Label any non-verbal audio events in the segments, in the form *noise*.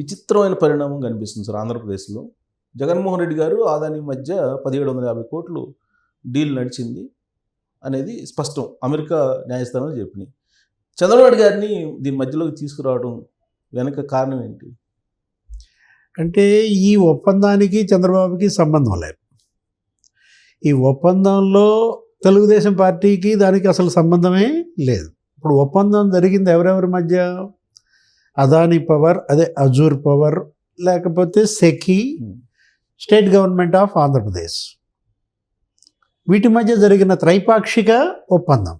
విచిత్రమైన పరిణామం కనిపిస్తుంది సార్ ఆంధ్రప్రదేశ్లో. జగన్మోహన్ రెడ్డి గారు ఆదాని మధ్య పదిహేడు వందల యాభై కోట్లు డీల్ నడిచింది అనేది స్పష్టం. అమెరికా న్యాయస్థానం చెప్పినాయి. చంద్రబాబు గారిని దీని మధ్యలోకి తీసుకురావడం వెనక కారణం ఏంటి? అంటే ఈ ఒప్పందానికి చంద్రబాబుకి సంబంధం లేదు. ఈ ఒప్పందంలో తెలుగుదేశం పార్టీకి దానికి అసలు సంబంధమే లేదు. ఇప్పుడు ఒప్పందం జరిగింది ఎవరెవరి మధ్య? అదానీ పవర్ అదే అజూర్ పవర్ లేకపోతే SECI state government of Andhra Pradesh. వీటి మధ్య జరిగిన త్రైపాక్షిక ఒప్పందం.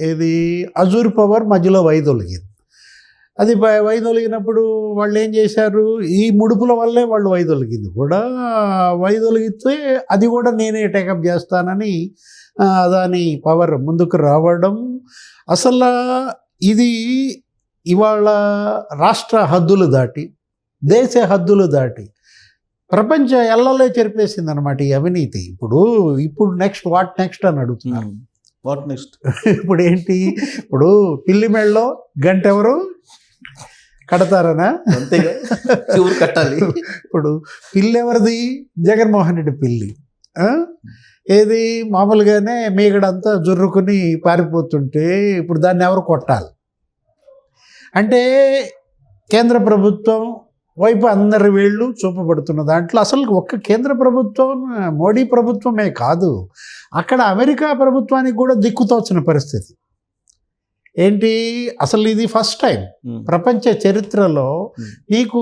ఇది అజూర్ పవర్ మధ్యలో వైదొలిగింది. అది వైదొలిగినప్పుడు వాళ్ళు ఏం చేశారు? ఈ ముడుపుల వల్లే వాళ్ళు వైదొలిగింది కూడా. వైదొలిగితే అది కూడా నేనే టేకప్ చేస్తానని దాని పవర్ ముందుకు రావడం. అసలు ఇది ఇవాళ రాష్ట్ర హద్దులు దాటి దేశ హద్దులు దాటి ప్రపంచ ఎల్లలే చెరిపేసింది అనమాట ఈ అవినీతి. ఇప్పుడు ఇప్పుడు నెక్స్ట్ వాట్ నెక్స్ట్ అని అడుగుతున్నారు. వాట్ నెక్స్ట్ ఇప్పుడు ఏంటి ఇప్పుడు పిల్లి మెళ్ళలో గంట ఎవరు కడతారనా? అంతేగా. చివరి కట్టాలి. ఇప్పుడు పిల్లి ఎవరిది జగన్మోహన్ రెడ్డి పిల్లి? ఏది? మామూలుగానే మీగడంతా జుర్రుకుని పారిపోతుంటే ఇప్పుడు దాన్ని ఎవరు కొట్టాలి? అంటే కేంద్ర ప్రభుత్వం వైపు అందరి వేళ్ళు చూపబడుతున్న దాంట్లో అసలు ఒక్క కేంద్ర ప్రభుత్వం మోడీ ప్రభుత్వమే కాదు. అక్కడ అమెరికా ప్రభుత్వానికి కూడా దిక్కుతోచిన పరిస్థితి. ఏంటి? అసలు ఇది ఫస్ట్ టైం. ప్రపంచ చరిత్రలో. నీకు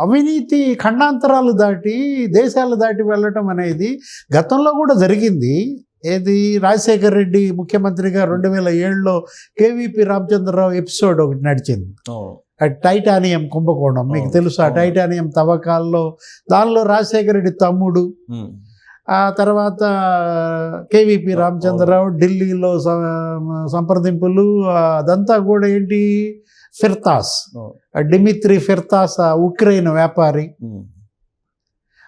అవినీతి ఖండాంతరాలు దాటి దేశాలు దాటి వెళ్ళటం అనేది గతంలో కూడా జరిగింది. ఏది రాజశేఖర్ రెడ్డి ముఖ్యమంత్రిగా రెండు వేల ఏడులో కేవీపీ రామచంద్రరావు ఎపిసోడ్ ఒకటి నడిచింది టైటానియం కుంభకోణం మీకు తెలుసు ఆ. టైటానియం తవ్వకాల్లో దానిలో రాజశేఖర రెడ్డి తమ్ముడు. ఆ తర్వాత కేవీపీ. రామచంద్రరావు ఢిల్లీలో సంప్రదింపులు అదంతా కూడా ఏంటి ఫిర్తాస్. డిమిత్రి ఫిర్తాస్ ఆ ఉక్రెయిన్ వ్యాపారి.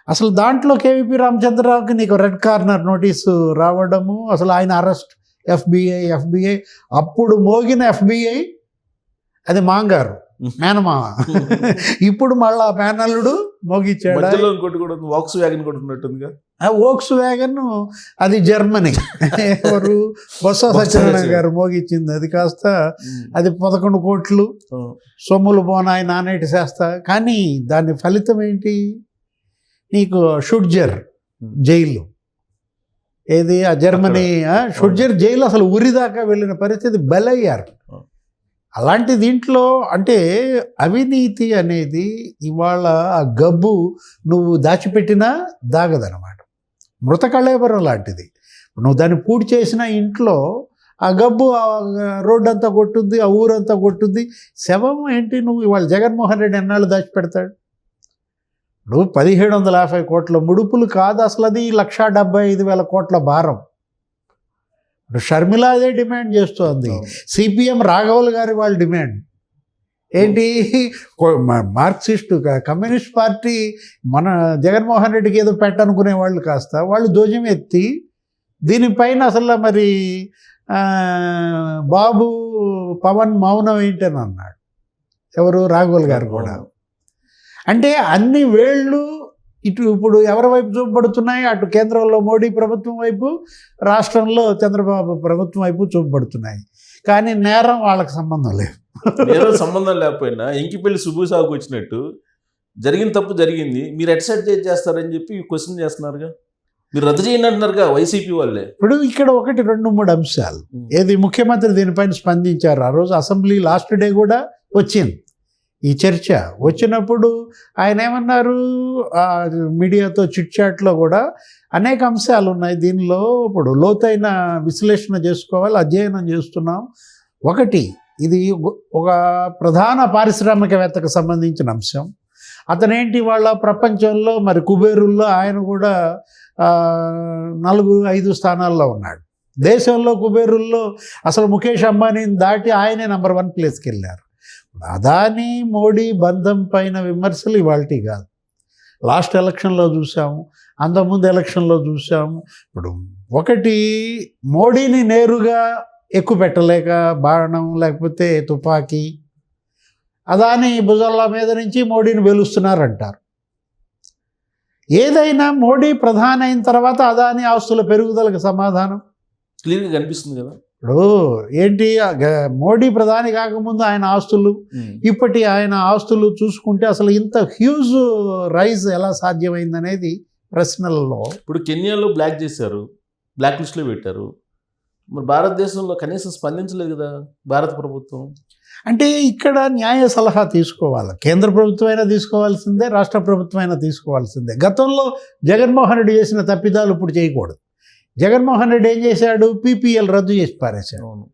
అసలు దాంట్లో కేవీపీ రామచంద్రరావుకి నీకు రెడ్ కార్నర్ నోటీసు రావడము అసలు ఆయన అరెస్ట్ ఎఫ్బిఐ ఎఫ్బిఐ అప్పుడు మోగిన ఎఫ్బిఐ అది మాంగారు మేనమామ. ఇప్పుడు మళ్ళా మేనల్లుడు మోగిచ్చాడు? వాక్స్ వ్యాగన్ ఓక్స్ వ్యాగన్ అది జర్మనీ. ఎవరు? బొత్స సత్యనారాయణ గారు మోగిచ్చింది అది కాస్త. అది పదకొండు కోట్లు. సొమ్ములు బోనాయి నానేటి చేస్తా కానీ దాని ఫలితం ఏంటి? నీకు షుడ్జర్. జైలు. ఏది? ఆ జర్మనీ షుడ్జర్ జైలు అసలు ఉరి దాకా వెళ్ళిన పరిస్థితి బలయ్యారు. అలాంటి దీంట్లో అంటే అవినీతి అనేది ఇవాళ ఆ గబ్బు నువ్వు దాచిపెట్టినా దాగదనమాట మృత కళేబరం లాంటిది. నువ్వు దాన్ని పూడి చేసిన ఇంట్లో ఆ గబ్బు ఆ రోడ్డు అంతా కొట్టుద్ది ఆ ఊరంతా కొట్టుద్ది. శవం ఏంటి? నువ్వు ఇవాళ జగన్మోహన్ రెడ్డి ఎన్నాళ్ళు దాచిపెడతాడు? నువ్వు పదిహేడు వందల యాభై కోట్ల ముడుపులు కాదు అసలు అది లక్షా డెబ్బై ఐదు వేల కోట్ల భారం. ఇప్పుడు షర్మిల అదే డిమాండ్ చేస్తోంది. సిపిఎం రాఘవులు గారి వాళ్ళ డిమాండ్. ఏంటి? మార్క్సిస్టు కమ్యూనిస్ట్ పార్టీ మన జగన్మోహన్ రెడ్డికి ఏదో పెట్టనుకునే వాళ్ళు కాస్త వాళ్ళు ధ్వజం ఎత్తి దీనిపైన అసలు మరి బాబు పవన్ మౌనం ఏంటని అన్నాడు. ఎవరు? రాఘవుల్ గారు కూడా. అంటే అన్ని వేళ్ళు ఇటు ఇప్పుడు ఎవరి వైపు చూపబడుతున్నాయి? అటు కేంద్రంలో మోడీ ప్రభుత్వం వైపు రాష్ట్రంలో చంద్రబాబు ప్రభుత్వం వైపు చూపబడుతున్నాయి. కానీ నేరం వాళ్ళకి సంబంధం లేదు. ఏదో సంబంధం లేకపోయినా ఇంకిపల్లి సుబ్బు సాగుకు వచ్చినట్టు జరిగిన తప్పు జరిగింది. మీరు ఎట్ సైడ్ చేస్తారని చెప్పి క్వశ్చన్ చేస్తున్నారుగా? మీరు రద్దు చేయండి అంటున్నారుగా వైసీపీ వాళ్ళే. ఇప్పుడు ఇక్కడ ఒకటి రెండు మూడు అంశాలు. ఏది ముఖ్యమంత్రి దీనిపైన స్పందించారు. ఆ రోజు అసెంబ్లీ లాస్ట్ డే కూడా వచ్చింది. ఈ చర్చ వచ్చినప్పుడు ఆయన ఏమన్నారు? మీడియాతో చిట్చాట్లో కూడా అనేక అంశాలు ఉన్నాయి. దీనిలో ఇప్పుడు లోతైన విశ్లేషణ చేసుకోవాలి అధ్యయనం చేస్తున్నాం. ఒకటి ఇది ఒక ప్రధాన పారిశ్రామికవేత్తకు సంబంధించిన అంశం. అతనేంటి? వాళ్ళ ప్రపంచంలో మరి కుబేరుల్లో ఆయన కూడా నలుగురు ఐదు స్థానాల్లో ఉన్నాడు. దేశంలో కుబేరుల్లో అసలు ముఖేష్ అంబానీని దాటి ఆయనే నెంబర్ వన్ ప్లేస్కి వెళ్ళారు. అదాని మోడీ బంధం పైన విమర్శలు ఇవాల్టి కాదు. లాస్ట్ ఎలక్షన్లో చూసాము అంతకుముందు ఎలక్షన్లో చూసాము ఇప్పుడు ఒకటి మోడీని నేరుగా ఎక్కువ పెట్టలేక బాణం లేకపోతే తుపాకీ అదాని భుజాల మీద నుంచి మోడీని వెలుస్తున్నారంటారు. ఏదైనా మోడీ ప్రధాన అయిన తర్వాత అదాని ఆస్తుల పెరుగుదలకు సమాధానం? క్లియర్గా కనిపిస్తుంది కదా? ఇప్పుడు ఏంటి? మోడీ ప్రధాని కాకముందు ఆయన ఆస్తులు ఇప్పటి ఆయన ఆస్తులు చూసుకుంటే అసలు ఇంత హ్యూజ్ రైజ్ ఎలా సాధ్యమైందనేది ప్రశ్నలలో. ఇప్పుడు కెన్యాలో బ్లాక్ చేశారు బ్లాక్ లిస్ట్లో పెట్టారు. మరి భారతదేశంలో కనీసం స్పందించలేదు కదా భారత ప్రభుత్వం? అంటే ఇక్కడ న్యాయ సలహా తీసుకోవాలి. కేంద్ర ప్రభుత్వం అయినా తీసుకోవాల్సిందే రాష్ట్ర ప్రభుత్వం అయినా తీసుకోవాల్సిందే. గతంలో జగన్మోహన్ రెడ్డి చేసిన తప్పిదాలు ఇప్పుడు చేయకూడదు. జగన్మోహన్ రెడ్డి ఏం చేశాడు? పీపీఎల్ రద్దు చేసి పారేశాడు. అవును.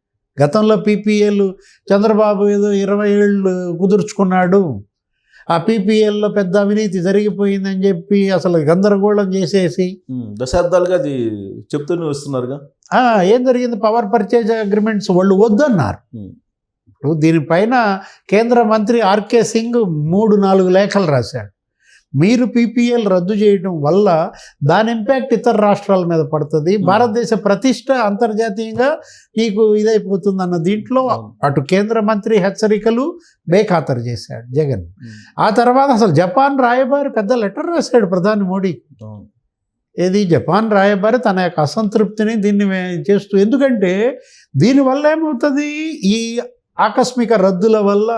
గతంలో పీపీఎల్ చంద్రబాబు ఏదో ఇరవై ఏళ్ళు కుదుర్చుకున్నాడు. ఆ పీపీఎల్లో పెద్ద అవినీతి జరిగిపోయిందని చెప్పి అసలు గందరగోళం చేసేసి దశాబ్దాలుగా అది చెప్తూనే వస్తున్నారుగా. ఏం జరిగింది? పవర్ పర్చేజ్ అగ్రిమెంట్స్ వాళ్ళు వద్దన్నారు. ఇప్పుడు దీనిపైన కేంద్ర మంత్రి ఆర్కే సింగ్ మూడు నాలుగు లేఖలు రాశాడు. మీరు పీపీఎల్ రద్దు చేయడం వల్ల దాని ఇంపాక్ట్ ఇతర రాష్ట్రాల మీద పడుతుంది. భారతదేశ ప్రతిష్ట అంతర్జాతీయంగా నీకు ఇదైపోతుంది అన్న దీంట్లో అవును. అటు కేంద్ర మంత్రి హెచ్చరికలు బేఖాతరు చేశాడు జగన్. ఉమ్, ఆ తర్వాత అసలు జపాన్ రాయబారి పెద్ద లెటర్ రాశాడు ప్రధాని మోడీ. ఏది? జపాన్ రాయబారి తన యొక్క అసంతృప్తిని దీన్ని చేస్తూ ఎందుకంటే దీనివల్ల ఏమవుతుంది? ఈ ఆకస్మిక రద్దుల వల్ల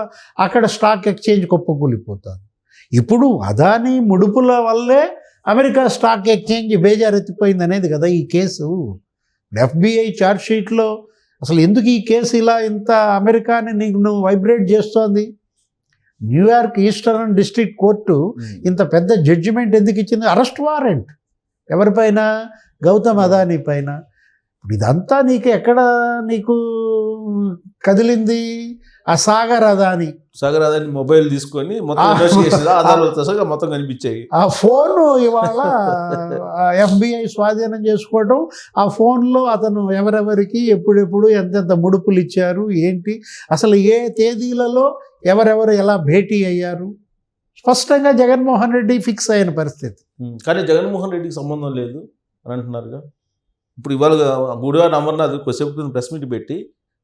అక్కడ స్టాక్ ఎక్స్చేంజ్ కుప్పకూలిపోతుంది. ఇప్పుడు అదాని ముడుపుల వల్లే అమెరికా స్టాక్ ఎక్స్చేంజ్ బేజారెత్తిపోయింది అనేది కదా ఈ కేసు. ఎఫ్బిఐ షీట్లో అసలు ఎందుకు ఈ కేసు ఇలా ఇంత అమెరికాని నీకు నువ్వు వైబ్రేట్ చేస్తోంది? న్యూయార్క్ ఈస్టర్న్ డిస్ట్రిక్ట్ కోర్టు ఇంత పెద్ద జడ్జిమెంట్ ఎందుకు ఇచ్చింది? Arrest warrant. ఎవరిపైన? గౌతమ్ అదానీ పైన. ఇప్పుడు ఇదంతా నీకు ఎక్కడ నీకు కదిలింది? ఆ సాగర్ అదాని. సాగర్ అదాని మొబైల్ తీసుకొని మొత్తం. ఇన్వెస్టిగేషన్ ఆధారాలతో మొత్తం కనిపించాయి ఆ ఫోన్ ఇవాళ ఎఫ్బిఐ స్వాధీనం చేసుకోవడం ఆ ఫోన్లో అతను ఎవరెవరికి ఎప్పుడెప్పుడు ఎంతెంత ముడుపులు ఇచ్చారు ఏంటి అసలు ఏ తేదీలలో ఎవరెవరు ఎలా భేటీ అయ్యారు? స్పష్టంగా జగన్మోహన్ రెడ్డి ఫిక్స్ అయిన పరిస్థితి. కానీ జగన్మోహన్ రెడ్డికి సంబంధం లేదు అని అంటున్నారుగా. ఇప్పుడు ఇవాళ గుడివాడ అమర్నాథ్ కొద్దిసేపు ప్రెస్ మీట్ పెట్టి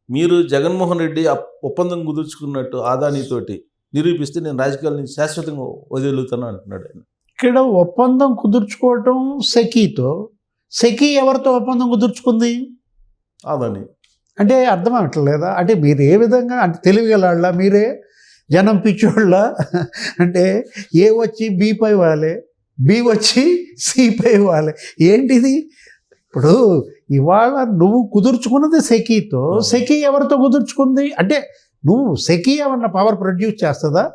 మీరు జగన్మోహన్ రెడ్డి ఒప్పందం కుదుర్చుకున్నట్టు ఆదానీతోటి నిరూపిస్తే నేను రాజకీయాల నుంచి శాశ్వతంగా వదిలేతాను అంటున్నాడు ఆయన. ఇక్కడ ఒప్పందం కుదుర్చుకోవటం సెకీతో సెకీ ఎవరితో ఒప్పందం కుదుర్చుకుంది? ఆదాని. అంటే అర్థం అవ్వట్లేదా అంటే మీరు ఏ విధంగా అంటే తెలివిగలాళ్ళ మీరే? జనం పిచ్చోళ్ళ? అంటే ఏ వచ్చి బి పై వాలే బి వచ్చి సి పై వాలే ఏంటిది? ఇప్పుడు ఇవాళ నువ్వు కుదుర్చుకున్నది సెకీతో సెకీ ఎవరితో కుదుర్చుకుంది? అంటే నువ్వు సెకీ ఏమన్నా పవర్ ప్రొడ్యూస్ చేస్తుందా?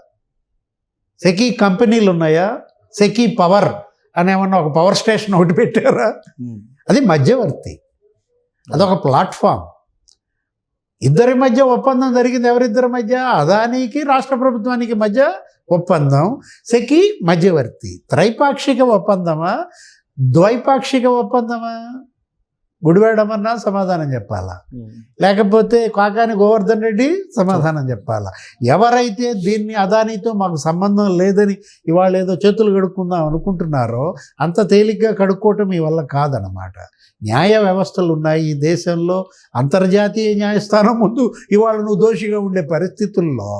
సెకీ కంపెనీలు ఉన్నాయా? సెకీ పవర్ అని ఏమన్నా ఒక పవర్ స్టేషన్ ఒకటి పెట్టారా? అది మధ్యవర్తి. అదొక ప్లాట్ఫామ్ ఇద్దరి మధ్య ఒప్పందం జరిగింది ఎవరిద్దరి మధ్య? అదానికి రాష్ట్ర ప్రభుత్వానికి మధ్య ఒప్పందం. సెకి మధ్యవర్తి. త్రైపాక్షిక ఒప్పందమా? ద్వైపాక్షిక ఒప్పందమా? గుడివాడమన్నా సమాధానం చెప్పాలా? లేకపోతే కాకాని గోవర్ధన్ రెడ్డి సమాధానం చెప్పాలా? ఎవరైతే దీన్ని అదానితో మాకు సంబంధం లేదని ఇవాళ ఏదో చేతులు కడుక్కుందాం అనుకుంటున్నారో అంత తేలిగ్గా కడుక్కోవటం మీ వల్ల కాదనమాట న్యాయ వ్యవస్థలు ఉన్నాయి ఈ దేశంలో. అంతర్జాతీయ న్యాయస్థానం ముందు ఇవాళ నువ్వు దోషిగా ఉండే పరిస్థితుల్లో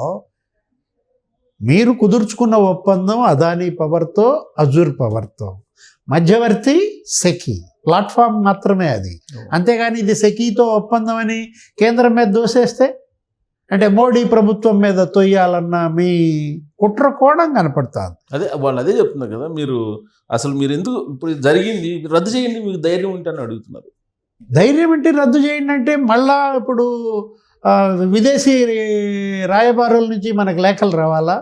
మీరు కుదుర్చుకున్న ఒప్పందం అదానీ పవర్తో అజూర్ పవర్తో. మధ్యవర్తి సెకి. ప్లాట్ఫామ్ మాత్రమే అది. అంతేగాని ఇది సెకీతో ఒప్పందం అని కేంద్రం మీద దోసేస్తే అంటే మోడీ ప్రభుత్వం మీద తొయ్యాలన్న మీ కుట్ర కోణం కనపడుతుంది. అదే వాళ్ళు అదే చెప్తున్నారు కదా మీరు అసలు మీరు ఎందుకు ఇప్పుడు జరిగింది రద్దు చేయండి మీకు ధైర్యం ఉంటే అని అడుగుతున్నారు. ధైర్యం ఏంటి రద్దు చేయండి అంటే మళ్ళా ఇప్పుడు విదేశీ రాయబారుల నుంచి మనకు లేఖలు రావాలా?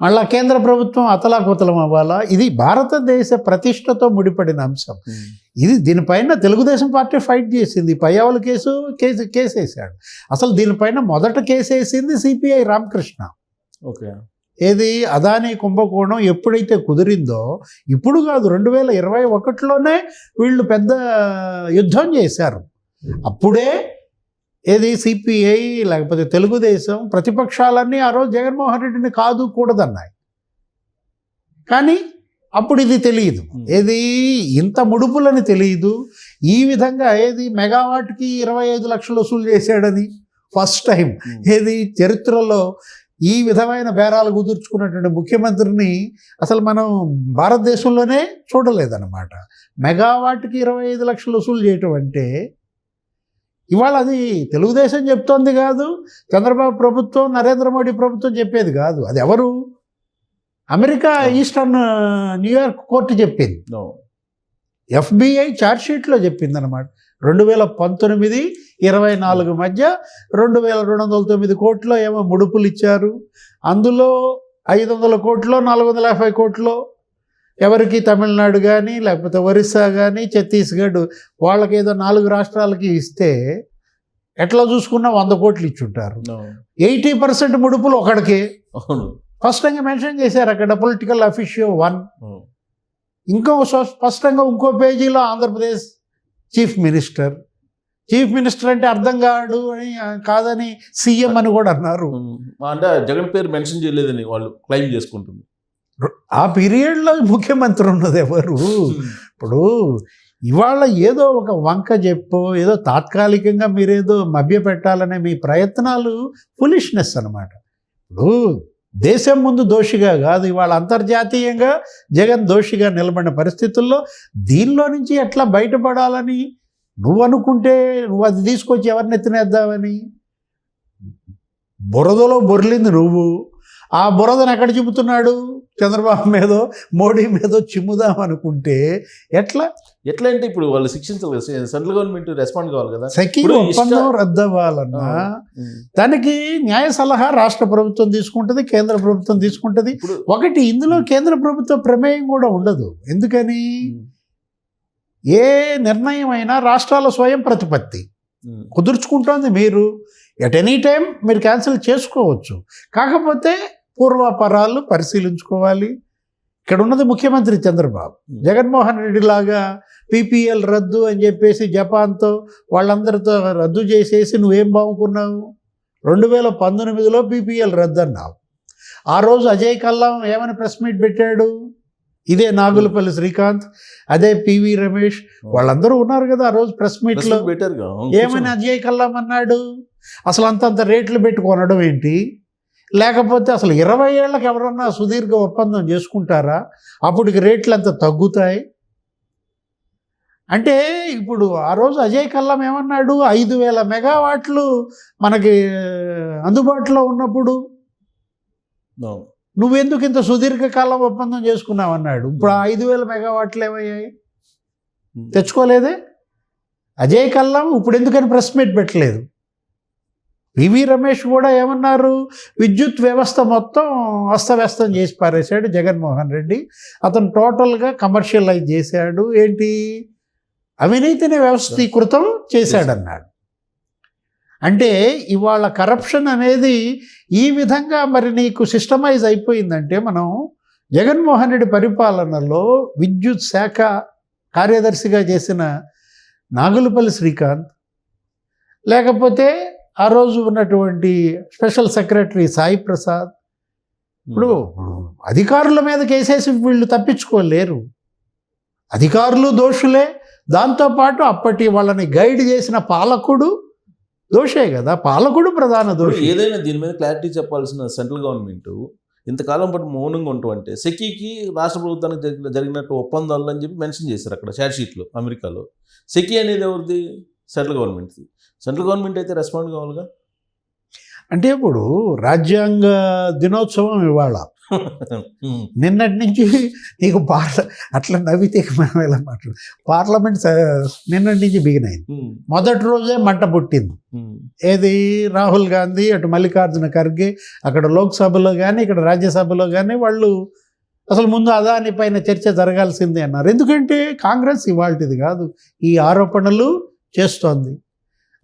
మళ్ళా కేంద్ర ప్రభుత్వం అతలాకుతలం అవ్వాలా? ఇది భారతదేశ ప్రతిష్టతో ముడిపడిన అంశం. ఇది దీనిపైన తెలుగుదేశం పార్టీ ఫైట్ చేసింది. పయ్యావుల కేసు కేసు కేసు వేసాడు అసలు దీనిపైన మొదట కేసు వేసింది సిపిఐ రామకృష్ణ. ఓకే. ఏది? అదానీ కుంభకోణం ఎప్పుడైతే కుదిరిందో ఇప్పుడు కాదు రెండు వేల ఇరవై ఒకటిలోనే వీళ్ళు పెద్ద యుద్ధం చేశారు. అప్పుడే ఏది? సిపిఐ లేకపోతే తెలుగుదేశం ప్రతిపక్షాలన్నీ ఆ రోజు జగన్మోహన్ రెడ్డిని కాదు కూడదన్నాయి. కానీ అప్పుడు ఇది తెలియదు. ఏది? ఇంత ముడుపులని తెలియదు. ఈ విధంగా ఏది? మెగావాట్కి ఇరవై ఐదు లక్షలు వసూలు చేశాడని ఫస్ట్ టైం. ఏది? చరిత్రలో ఈ విధమైన బేరాలు కుదుర్చుకున్నటువంటి ముఖ్యమంత్రిని అసలు మనం భారతదేశంలోనే చూడలేదన్నమాట. మెగావాట్కి ఇరవై ఐదు లక్షలు వసూలు చేయటం అంటే ఇవాళ అది తెలుగుదేశం చెప్తోంది కాదు చంద్రబాబు ప్రభుత్వం నరేంద్ర మోడీ ప్రభుత్వం చెప్పేది కాదు. అది ఎవరు? America eastern New York court చెప్పింది. ఎఫ్బిఐ ఛార్జ్షీట్లో చెప్పింది అనమాట రెండు వేల పంతొమ్మిది ఇరవై నాలుగు మధ్య రెండు వేల రెండు వందల తొమ్మిది కోట్లో ఏమో ముడుపులు ఇచ్చారు అందులో ఐదు వందల కోట్లో నాలుగు వందల యాభై కోట్లో ఎవరికి తమిళనాడు కానీ లేకపోతే ఒరిస్సా కానీ ఛత్తీస్గఢ్ వాళ్ళకి ఏదో నాలుగు రాష్ట్రాలకి ఇస్తే ఎట్లా చూసుకున్నా వంద కోట్లు ఇచ్చుంటారు. ఎయిటీ పర్సెంట్ ముడుపులు ఒకడికి స్పష్టంగా మెన్షన్ చేశారు అక్కడ పొలిటికల్ అఫీషియో వన్. ఇంకో స్పష్టంగా ఇంకో పేజీలో Andhra Pradesh chief minister chief minister అంటే అర్థం కాడు అని కాదని సీఎం అని కూడా అన్నారు. అంటే జగన్ పేరు మెన్షన్ చేయలేదని వాళ్ళు క్లెయిమ్ చేసుకుంటుంది ఆ పీరియడ్లో ముఖ్యమంత్రి ఉన్నది ఎవరు? ఇప్పుడు ఇవాళ ఏదో ఒక వంక చెప్పో ఏదో తాత్కాలికంగా మీరేదో మభ్య పెట్టాలనే మీ ప్రయత్నాలు ఫులిష్నెస్ అన్నమాట. ఇప్పుడు దేశం ముందు దోషిగా కాదు ఇవాళ అంతర్జాతీయంగా జగన్ దోషిగా నిలబడిన పరిస్థితుల్లో దీనిలో నుంచి ఎట్లా బయటపడాలని నువ్వు అనుకుంటే నువ్వు అది తీసుకొచ్చి ఎవరిని ఎత్తినేద్దామని బురదలో బొర్లింది నువ్వు. ఆ బురదను ఎక్కడ చెబుతున్నాడు చంద్రబాబు మీదో మోడీ మీదో చిమ్ముదాం అనుకుంటే ఎట్లా? ఎట్లా అంటే ఇప్పుడు వాళ్ళు శిక్షించాలి సెంట్రల్ గవర్నమెంట్ రెస్పాండ్ కావాలి కదా. సఖీ ఒప్పందం రద్దవ్వాలన్నా. దానికి న్యాయ సలహా రాష్ట్ర ప్రభుత్వం తీసుకుంటుంది కేంద్ర ప్రభుత్వం తీసుకుంటుంది. ఒకటి ఇందులో కేంద్ర ప్రభుత్వ ప్రమేయం కూడా ఉండదు. ఎందుకని. ఏ నిర్ణయం అయినా రాష్ట్రాల స్వయం ప్రతిపత్తి. కుదుర్చుకుంటోంది మీరు. ఎట్ ఎనీ టైం మీరు క్యాన్సిల్ చేసుకోవచ్చు. కాకపోతే పూర్వాపరాలు పరిశీలించుకోవాలి. ఇక్కడ ఉన్నది ముఖ్యమంత్రి చంద్రబాబు. జగన్మోహన్ రెడ్డి లాగా పీపీఎల్ రద్దు అని చెప్పేసి జపాన్తో వాళ్ళందరితో రద్దు చేసేసి నువ్వేం బాగుకున్నావు? రెండు వేల పంతొమ్మిదిలో పీపీఎల్ రద్దు అన్నావు. ఆ రోజు అజయ్ కల్లాం ఏమని ప్రెస్ మీట్ పెట్టాడు? ఇదే నాగులపల్లి శ్రీకాంత్ అదే పివి రమేష్ వాళ్ళందరూ ఉన్నారు కదా ఆ రోజు ప్రెస్ మీట్లో. ఏమని అజయ్ కల్లాం అన్నాడు? అసలు అంతంత రేట్లు పెట్టి కొనడం ఏంటి? లేకపోతే అసలు ఇరవై ఏళ్ళకి ఎవరన్నా సుదీర్ఘ ఒప్పందం చేసుకుంటారా? అప్పటికి రేట్లు అంత తగ్గుతాయి? అంటే ఇప్పుడు ఆ రోజు అజయ్ కల్లం ఏమన్నాడు? ఐదు వేల మెగావాట్లు మనకి అందుబాటులో ఉన్నప్పుడు. నువ్వెందుకు ఇంత సుదీర్ఘకాలం ఒప్పందం చేసుకున్నావు అన్నాడు ఇప్పుడు ఆ ఐదు వేల మెగావాట్లు ఏమయ్యాయి. తెచ్చుకోలేదే? అజయ్ కల్లం ఇప్పుడు ఎందుకని ప్రెస్ మీట్ పెట్టలేదు? వివి రమేష్ కూడా ఏమన్నారు? విద్యుత్ వ్యవస్థ మొత్తం అస్తవ్యస్తం చేసి పారేశాడు జగన్మోహన్ రెడ్డి. అతను టోటల్గా కమర్షియలైజ్ చేశాడు. ఏంటి? అవినీతిని వ్యవస్థీకృతం చేశాడన్నాడు. అంటే ఇవాళ కరప్షన్ అనేది ఈ విధంగా మరి నీకు సిస్టమైజ్ అయిపోయిందంటే మనం జగన్మోహన్ రెడ్డి పరిపాలనలో విద్యుత్ శాఖ కార్యదర్శిగా చేసిన నాగులపల్లి శ్రీకాంత్ లేకపోతే ఆ రోజు ఉన్నటువంటి స్పెషల్ సెక్రటరీ సాయి ప్రసాద్ ఇప్పుడు అధికారుల మీద కేసేసి వీళ్ళు తప్పించుకోలేరు. అధికారులు దోషులే. దాంతోపాటు అప్పటి వాళ్ళని గైడ్ చేసిన పాలకుడు దోషే కదా. పాలకుడు ప్రధాన దోషి. ఏదైనా దీని మీద క్లారిటీ చెప్పాల్సిన సెంట్రల్ గవర్నమెంట్ ఇంతకాలం పాటు మౌనంగా ఉంటాం అంటే సెకీకి రాష్ట్ర ప్రభుత్వానికి జరిగిన జరిగినట్టు ఒప్పందాలు అని చెప్పి మెన్షన్ చేశారు అక్కడ షార్ట్ షీట్లో అమెరికాలో. సెకీ అనేది ఎవరిది? సెంట్రల్ గవర్నమెంట్ది. సెంట్రల్ గవర్నమెంట్ అయితే రెస్పాండ్ కావాలిగా? అంటే ఇప్పుడు రాజ్యాంగ దినోత్సవం ఇవాళ. *laughs* నిన్నటి నుంచి నీకు పార్ల అట్లా నవ్వితే మనం ఎలా మాట్లాడు పార్లమెంట్ నిన్నటి నుంచి బిగిన్ అయింది. మొదటి రోజే మంట పుట్టింది. ఏది? రాహుల్ గాంధీ అటు మల్లికార్జున ఖర్గే అక్కడ లోక్సభలో కానీ ఇక్కడ రాజ్యసభలో కానీ వాళ్ళు అసలు ముందు అదాని పైన చర్చ జరగాల్సిందే అన్నారు. ఎందుకంటే కాంగ్రెస్ ఇవాళది కాదు. ఈ ఆరోపణలు చేస్తోంది.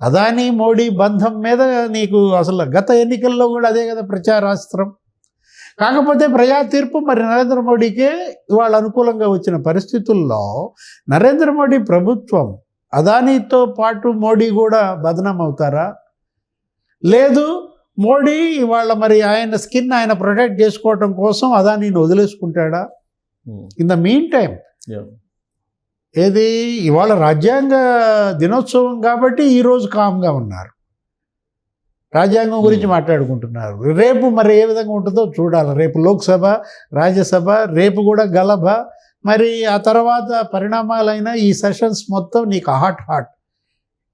అదాని మోడీ బంధం మీద నీకు అసలు గత ఎన్నికల్లో కూడా అదే కదా ప్రచారాస్త్రం కాకపోతే ప్రజా తీర్పు మరి నరేంద్ర మోడీకే ఇవాళ అనుకూలంగా వచ్చిన పరిస్థితుల్లో నరేంద్ర మోడీ ప్రభుత్వం అదానీతో పాటు మోడీ కూడా బదనాం అవుతారా లేదు మోడీ ఇవాళ మరి ఆయన స్కిన్ ఆయన ప్రొటెక్ట్ చేసుకోవటం కోసం అదానీని వదిలేసుకుంటాడా. In the mean time. ఏది? ఇవాళ రాజ్యాంగ దినోత్సవం కాబట్టి ఈరోజు కామ్గా ఉన్నారు. రాజ్యాంగం గురించి Hmm. మాట్లాడుకుంటున్నారు. రేపు మరి ఏ విధంగా ఉంటుందో చూడాలి. రేపు లోక్సభ రాజ్యసభ రేపు కూడా గలభ. మరి ఆ తర్వాత పరిణామాలైన ఈ సెషన్స్ మొత్తం నీకు హాట్ హాట్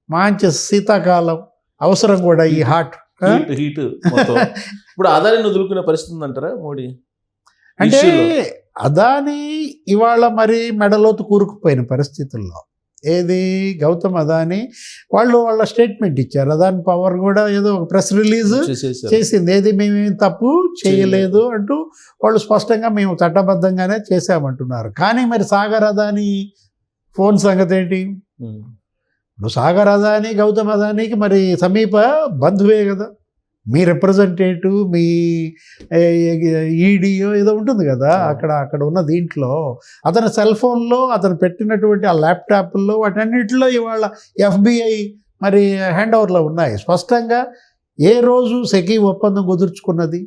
మంచి శీతాకాలం అవసరం కూడా ఈ హాట్ ఆ? హీట్ *laughs* ఇప్పుడు ఆదాయాన్ని వదులుకునే పరిస్థితి ఉందంటారా మోడీ? అంటే. అదాని ఇవాళ మరి మెడలోతు కూరుకుపోయిన పరిస్థితుల్లో. ఏది? గౌతమ్ అదాని. వాళ్ళు వాళ్ళ స్టేట్మెంట్ ఇచ్చారు. అదాని పవర్ కూడా ఏదో ఒక ప్రెస్ రిలీజ్. చేసింది. ఏది మేమేం తప్పు చేయలేదు అంటూ వాళ్ళు స్పష్టంగా మేము చట్టబద్ధంగానే చేశామంటున్నారు. కానీ మరి సాగర్ అదాని ఫోన్ సంగతి ఏంటి. ఇప్పుడు సాగర్ అదాని గౌతమ్ అదానికి మరి సమీప బంధువే కదా. మీ రిప్రజెంటేటివ్ మీ ఈడియో ఏదో ఉంటుంది కదా అక్కడ అక్కడ ఉన్న దీంట్లో అతని సెల్ ఫోన్లో అతను పెట్టినటువంటి ఆ ల్యాప్టాప్లో వాటన్నిటిలో ఇవాళ ఎఫ్బిఐ మరి హ్యాండ్ ఓవర్లో ఉన్నాయి. స్పష్టంగా ఏ రోజు సెకీ ఒప్పందం కుదుర్చుకున్నది?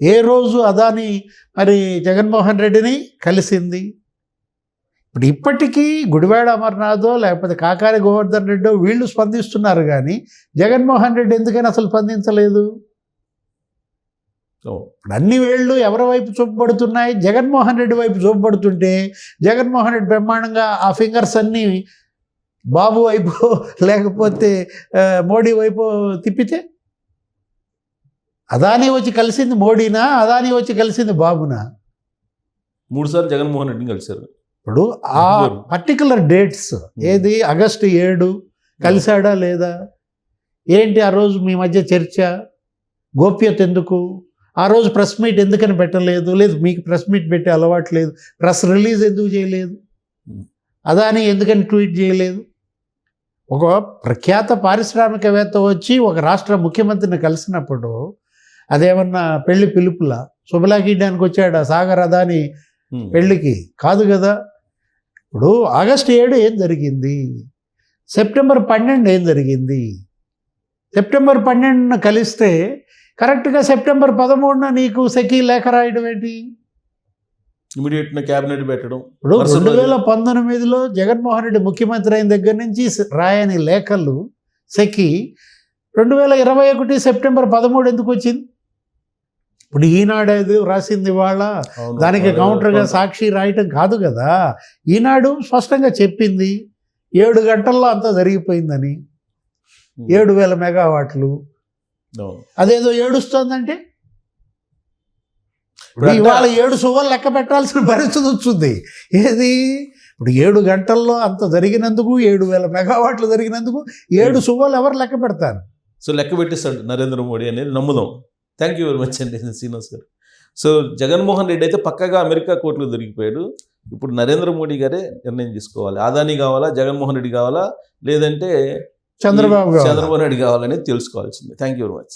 ఏ రోజు అదాని మరి జగన్మోహన్ రెడ్డిని కలిసింది? ఇప్పుడు ఇప్పటికీ గుడివాడ అమర్నాథో లేకపోతే కాకారి గోవర్ధన్ రెడ్డో వీళ్ళు స్పందిస్తున్నారు కానీ జగన్మోహన్ రెడ్డి ఎందుకని అసలు స్పందించలేదు? ఇప్పుడు అన్ని వేళ్ళు ఎవరి వైపు చూపబడుతున్నాయి జగన్మోహన్ రెడ్డి వైపు చూపబడుతుంటే జగన్మోహన్ రెడ్డి బ్రహ్మాండంగా ఆ ఫింగర్స్ అన్నీ బాబు వైపు *laughs* లేకపోతే మోడీ వైపు తిప్పితే? అదానీ వచ్చి కలిసింది మోడీనా? అదానీ వచ్చి కలిసింది బాబునా? మూడుసార్లు జగన్మోహన్ రెడ్డిని కలిశారు. ఇప్పుడు ఆ పర్టికులర్ డేట్స్ ఏది? ఆగస్టు ఏడు కలిశాడా లేదా? ఏంటి ఆ రోజు మీ మధ్య చర్చ? గోప్యత ఎందుకు? ఆ రోజు ప్రెస్ మీట్ ఎందుకని పెట్టలేదు? లేదు మీకు ప్రెస్ మీట్ పెట్టే అలవాటు లేదు. ప్రెస్ రిలీజ్ ఎందుకు చేయలేదు? Hmm. అదాని ఎందుకని ట్వీట్ చేయలేదు? ఒక ప్రఖ్యాత పారిశ్రామికవేత్త వచ్చి ఒక రాష్ట్ర ముఖ్యమంత్రిని కలిసినప్పుడు అదేమన్నా పెళ్ళి పిలుపులా? శుభలాగీయడానికి వచ్చాడా సాగర్ అదాని ఉమ్. పెళ్ళికి కాదు కదా. ఇప్పుడు ఆగస్టు ఏడు ఏం జరిగింది? సెప్టెంబర్ పన్నెండు ఏం జరిగింది? సెప్టెంబర్ పన్నెండున కలిస్తే కరెక్ట్గా సెప్టెంబర్ పదమూడున నీకు సెకీ లేఖ రాయడం ఏంటి? ఇమీడియట్ క్యాబినెట్ పెట్టడం. ఇప్పుడు రెండు వేల. పంతొమ్మిదిలో జగన్మోహన్ రెడ్డి ముఖ్యమంత్రి అయిన దగ్గర నుంచి రాయని లేఖలు సెకి రెండు వేల ఇరవై ఒకటి సెప్టెంబర్ పదమూడు ఎందుకు వచ్చింది? ఇప్పుడు ఈనాడు అది రాసింది వాళ్ళ. దానికి కౌంటర్గా సాక్షి రాయటం కాదు కదా. ఈనాడు స్పష్టంగా చెప్పింది ఏడు గంటల్లో అంతా జరిగిపోయిందని. ఏడు వేల మెగావాట్లు. అదేదో ఏడుస్తోందంటే? ఇప్పుడు ఇవాళ ఏడు సువ్వలు లెక్క పెట్టాల్సిన పరిస్థితి వచ్చింది. ఏది? ఇప్పుడు ఏడు గంటల్లో అంత జరిగినందుకు ఏడు వేల మెగావాట్లు జరిగినందుకు ఏడు సువ్వలు ఎవరు లెక్క పెడతారు? సో లెక్క పెట్టిస్తాడు నరేంద్ర మోడీ అనేది నమ్ముదాం. థ్యాంక్ యూ వెరీ మచ్ అండి శ్రీనివాస్ గారు. సో జగన్మోహన్ రెడ్డి అయితే పక్కగా అమెరికా కోర్టులో దొరికిపోయాడు. ఇప్పుడు నరేంద్ర మోడీ గారే నిర్ణయం తీసుకోవాలి. ఆదాని కావాలా జగన్మోహన్ రెడ్డి కావాలా లేదంటే చంద్రబాబు చంద్రబాబు నాయుడు కావాలనేది తెలుసుకోవాల్సింది. Thank you very much